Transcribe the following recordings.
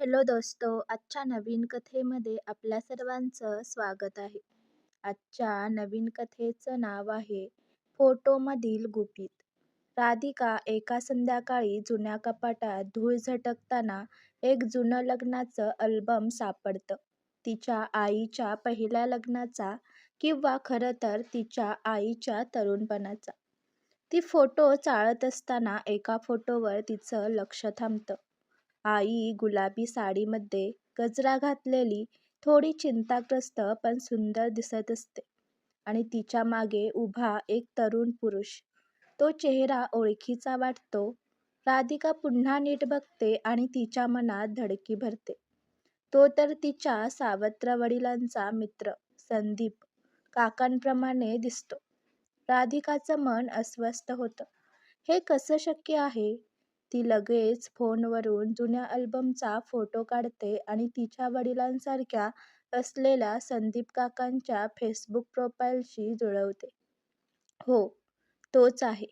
Hello दोस्तो आजच्या नवीन कथेमध्ये आपल्या सर्वांचं स्वागत आहे. आजच्या नवीन कथेचं नाव आहे फोटोमधील गुपित. राधिका एका संध्याकाळी जुन्या कपाटात धूळ झटकताना एक जुनं लग्नाचं अल्बम सापडतं. तिच्या आईच्या पहिल्या लग्नाचा किंवा खरं तर तिच्या आईच्या तरुणपणाचा. ती फोटो चाळत असताना एका फोटोवर तिचं लक्ष थांबतं. आई गुलाबी साडीमध्ये गजरा घातलेली थोडी चिंताग्रस्त पण सुंदर दिसत असते आणि तिच्यामागे उभा एक तरुण पुरुष. तो चेहरा ओळखीचा वाटतो. राधिका पुन्हा नीट बघते आणि तिच्या मनात धडकी भरते. तो तर तिच्या सावत्र वडिलांचा मित्र संदीप काकांप्रमाणे दिसतो. राधिकाचं मन अस्वस्थ होतं. हे कसं शक्य आहे? ती लगेच फोनवरून जुन्या अल्बमचा फोटो काढते आणि तिच्या वडिलांसारख्या असलेल्या संदीप काकांच्या फेसबुक प्रोफाईलशी जुळवते. हो, तोच आहे.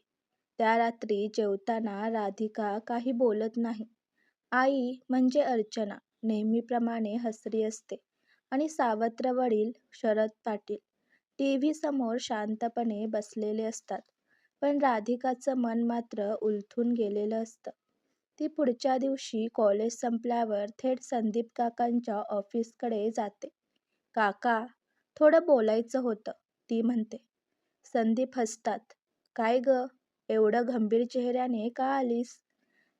त्या रात्री जेवताना राधिका काही बोलत नाही. आई म्हणजे अर्चना नेहमीप्रमाणे हसरी असते आणि सावत्र वडील शरद पाटील टीव्ही समोर शांतपणे बसलेले असतात. पण राधिकाचं मन मात्र उलथून गेलेलं असतं. ती पुढच्या दिवशी कॉलेज संपल्यावर थेट संदीप काकांच्या ऑफिसकडे जाते. काका, थोडं बोलायचं होतं, ती म्हणते. संदीप हसतात. काय गं, एवढं गंभीर चेहऱ्याने का आलीस?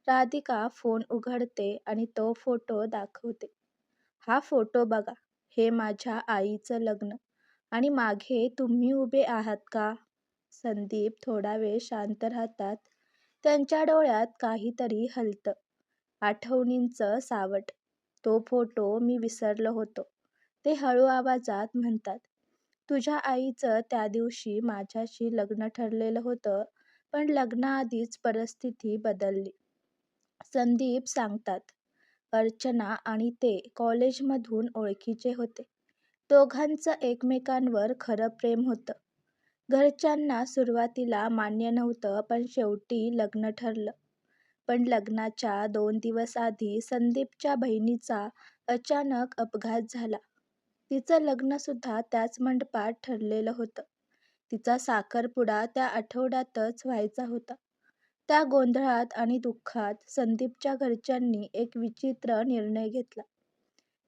राधिका फोन उघडते आणि तो फोटो दाखवते. हा फोटो बघा. हे माझ्या आईचं लग्न आणि मागे तुम्ही उभे आहात का? संदीप थोडा वेळ शांत राहतात. त्यांच्या डोळ्यात काहीतरी हलतं. आठवणींचं सावट. तो फोटो मी विसरलो होतो. ते हळू आवाजात म्हणतात. तुझ्या आईचं त्या दिवशी माझ्याशी लग्न ठरलेलं होतं पण लग्नाआधीच परिस्थिती बदलली. संदीप सांगतात. अर्चना आणि ते कॉलेजमधून ओळखीचे होते. दोघांचं एकमेकांवर खरं प्रेम होतं. घरच्यांना सुरुवातीला मान्य नव्हतं पण शेवटी लग्न ठरलं. पण लग्नाच्या दोन दिवस आधी संदीपच्या बहिणीचा अचानक अपघात झाला. तिचं लग्नसुद्धा त्याच मंडपात ठरलेलं होतं. तिचा साखरपुडा त्या आठवड्यातच व्हायचा होता. त्या गोंधळात आणि दुःखात संदीपच्या घरच्यांनी एक विचित्र निर्णय घेतला.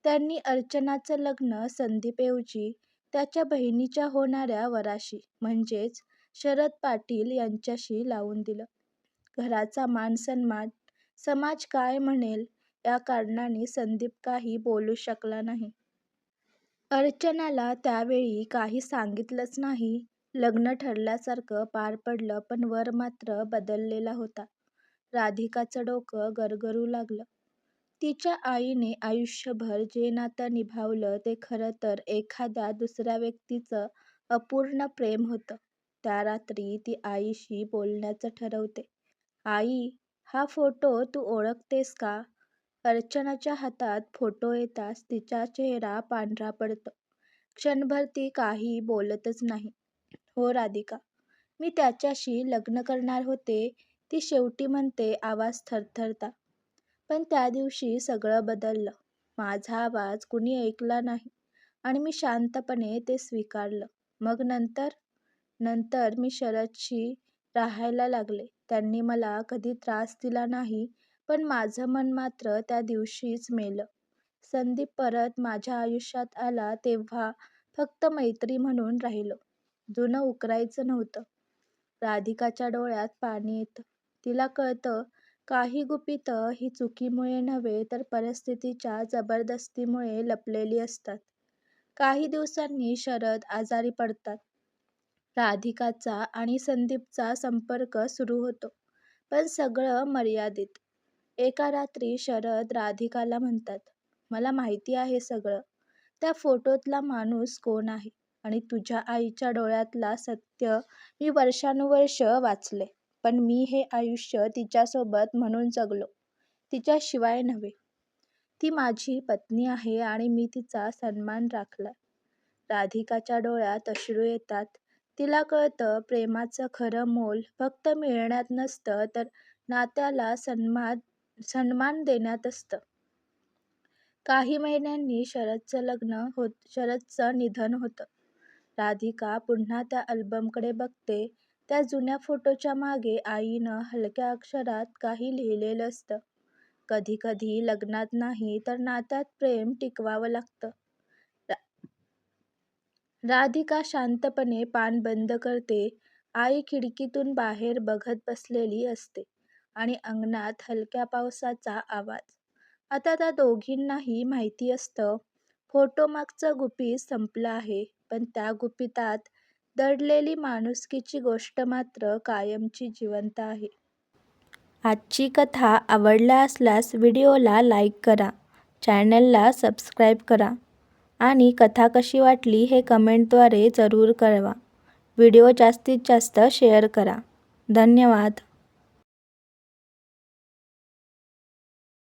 त्यांनी अर्चनाचं लग्न संदीपऐवजी त्याच्या बहिणीच्या होणाऱ्या वराशी म्हणजेच शरद पाटील यांच्याशी लावून दिलं. घराचा मानसन्मान, समाज काय म्हणेल या कारणाने संदीप काही बोलू शकला नाही. अर्चनाला त्यावेळी काही सांगितलंच नाही. लग्न ठरल्यासारखं पार पडलं पण वर मात्र बदललेला होता. राधिकाचं डोकं गरगरू लागलं. तिच्या आईने आयुष्यभर जे नातं निभावलं ते खरं तर एखाद्या दुसऱ्या व्यक्तीचं अपूर्ण प्रेम होतं. त्या रात्री ती आईशी बोलण्याचं ठरवते. आई, हा फोटो तू ओळखतेस का? अर्चनाच्या हातात फोटो येताच तिचा चेहरा पांढरा पडतो. क्षणभर ती काही बोलतच नाही. हो राधिका, मी त्याच्याशी लग्न करणार होते ती शेवटी म्हणते आवाज थरथरता. पण त्या दिवशी सगळं बदललं. माझा आवाज कुणी ऐकला नाही आणि मी शांतपणे ते स्वीकारलं. मग नंतर? नंतर मी शरदशी राहायला लागले. त्यांनी मला कधी त्रास दिला नाही पण माझं मन मात्र त्या दिवशीच मेलं. संदीप परत माझ्या आयुष्यात आला तेव्हा फक्त मैत्री म्हणून राहिलो. जुनं उकरायचं नव्हतं. राधिकाच्या डोळ्यात पाणी येतं. तिला कळतं काही गुपितं ही चुकीमुळे नव्हे तर परिस्थितीच्या जबरदस्तीमुळे लपलेली असतात. काही दिवसांनी शरद आजारी पडतात. राधिकाचा आणि संदीपचा संपर्क सुरू होतो. पण सगळं मर्यादित. एका रात्री शरद राधिकाला म्हणतात, मला माहिती आहे सगळं. त्या फोटोतला माणूस कोण आहे आणि तुझ्या आईच्या डोळ्यातलं सत्य मी वर्षानुवर्षं वाचलंय. पण मी हे आयुष्य तिच्यासोबत म्हणून जगलो, तिच्याशिवाय नव्हे. ती माझी पत्नी आहे आणि मी तिचा सन्मान राखला राधिकाच्या डोळ्यात अश्रू येतात. तिला कळतं प्रेमाचं खरं मोल फक्त मिळण्यात नसतं तर नात्याला सन्मान देण्यात असतं. काही महिन्यांनी शरदचं लग्न होत शरदचं निधन होतं. राधिका पुन्हा त्या अल्बमकडे बघते. त्या जुन्या फोटोच्या मागे आईनं हलक्या अक्षरात काही लिहिलेलं असतं. कधी कधी लग्नात नाही तर नात्यात प्रेम टिकवावं लागतं. राधिका शांतपणे पान बंद करते. आई खिडकीतून बाहेर बघत बसलेली असते आणि अंगणात हलक्या पावसाचा आवाज. आता त्या दोघींनाही माहिती असतं, फोटोमागचं गुपित संपलं आहे. पण त्या गुपितात दडलेली माणुसकीची गोष्ट मात्र कायमची जिवंत आहे. आजची कथा आवडला असल्यास व्हिडिओला लाईक करा, चॅनलला सबस्क्राईब करा आणि कथा कशी वाटली हे कमेंटद्वारे जरूर कळवा. व्हिडिओ जास्तीत जास्त शेअर करा. धन्यवाद.